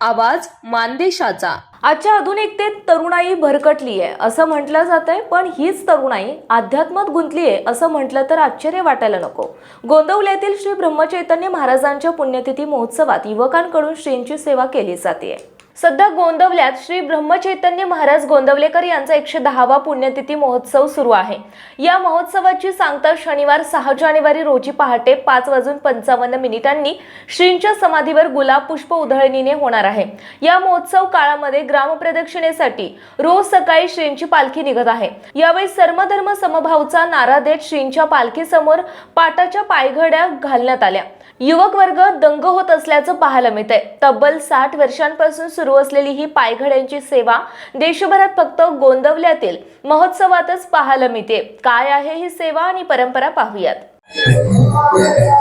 आवाज मानदेशाचा. आजच्या आधुनिकतेत तरुणाई भरकटली आहे असं म्हटलं जातंय पण हीच तरुणाई अध्यात्मात गुंतली आहे असं म्हटलं तर आश्चर्य वाटायला नको. गोंदवल्यातील श्री ब्रह्मचैतन्य महाराजांच्या पुण्यतिथी महोत्सवात युवकांकडून श्रींची सेवा केली जाते सध्या गोंदवल्यात श्री ब्रह्मचैतन्य महाराज गोंदवलेकर यांचा एकशे दहावा पुण्यतिथी महोत्सव सुरू आहे. या महोत्सवाची सांगता शनिवार सहा जानेवारी रोजी पहाटे पाच वाजून पंचावन्न मिनिटांनी श्रींच्या समाधीवर गुलाब पुष्प उधळणीने होणार आहे. या महोत्सव काळामध्ये ग्रामप्रदक्षिणेसाठी रोज सकाळी श्रींची पालखी निघत आहे. यावेळी सर्वधर्म समभावचा नारा देत श्रींच्या पालखीसमोर पाटाच्या पायघड्या घालण्यात आल्या. युवक वर्ग दंग होत असल्याचं पाहायला मिळतंय. तब्बल साठ वर्षांपासून सुरू असलेली ही पायघड्यांची सेवा देशभरात फक्त गोंदवल्यातील महोत्सवातच पाहायला मिळते. काय आहे ही सेवा आणि परंपरा पाहूयात.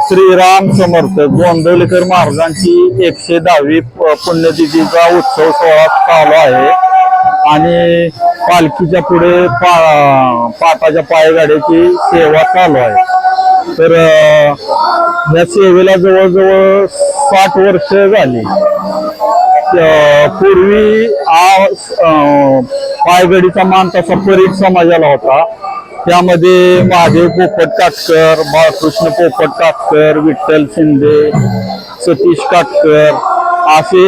श्रीराम समर्थ गोंदवलेकर महाराजांची एकशे दहावी पुण्यतिथीचा उत्सव सोहळा चालू आहे. आणि पालखीच्या पुढे पा पाटाच्या पायगाड्याची सेवा चालू आहे. तर या सेवेला जवळजवळ साठ वर्ष झाली. पूर्वी हा पायगडीचा मान तसा परीट समाजाला होता. त्यामध्ये महादेव पोपट काटकर बाळकृष्ण पोपट काटकर विठ्ठल शिंदे सतीश काटकर असे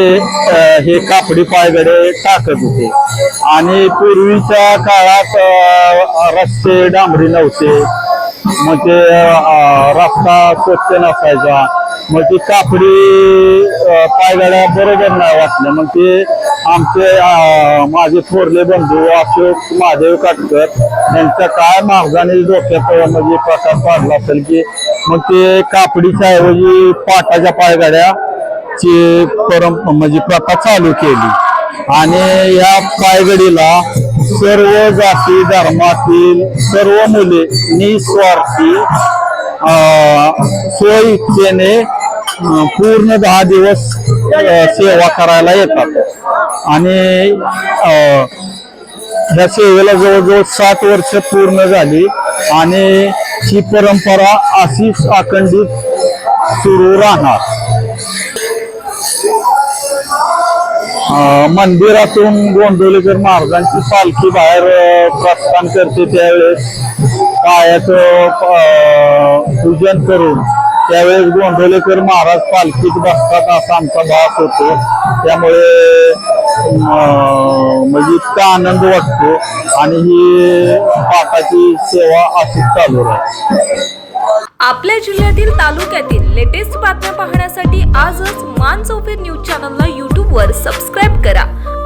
हे कापडी पायगडे टाकत होते. आणि पूर्वीच्या काळात रस्ते डांबरी नव्हते. म्हणजे, मग ते रस्ता स्वच्छ नसायचा. मग ती कापडी पायगाड्या बरोबर नाही वाटल्या. मग ते आमचे माझे थोरले बंधू अशोक महादेव काटकर यांच्या काय मार्गाने डोक्यात म्हणजे प्रकार पाडला असेल की मग ते कापडीच्या ऐवजी पाटाच्या पायगाड्या ची परम म्हणजे प्रथा चालू केली. आणि या पायगडीला सर्व जाती धर्मातील सर्व मुले निस्वार्थी स्वइच्छेने पूर्ण दहा दिवस सेवा करायला येतात. आणि या ह्या सेवेला जवळजवळ सात वर्ष पूर्ण झाली आणि ही परंपरा अशीच अखंडित सुरू राहणार. मंदिरातून गोंदवलेकर महाराजांची पालखी बाहेर प्रस्थान करते त्यावेळेस. पायाचं पूजन करून त्यावेळेस गोंदवलेकर महाराज पालखीत बसतात असा आमचा भास होतो. त्यामुळे म्हणजे इतका आनंद वाटतो आणि ही पाठाची सेवा अशीच चालू राहते आपल्या जिल्ह्यातील तालुक्यातील लेटेस्ट बातम्या पाहण्यासाठी आजच मान चौफेर न्यूज चॅनलला यूट्यूबवर सबस्क्राईब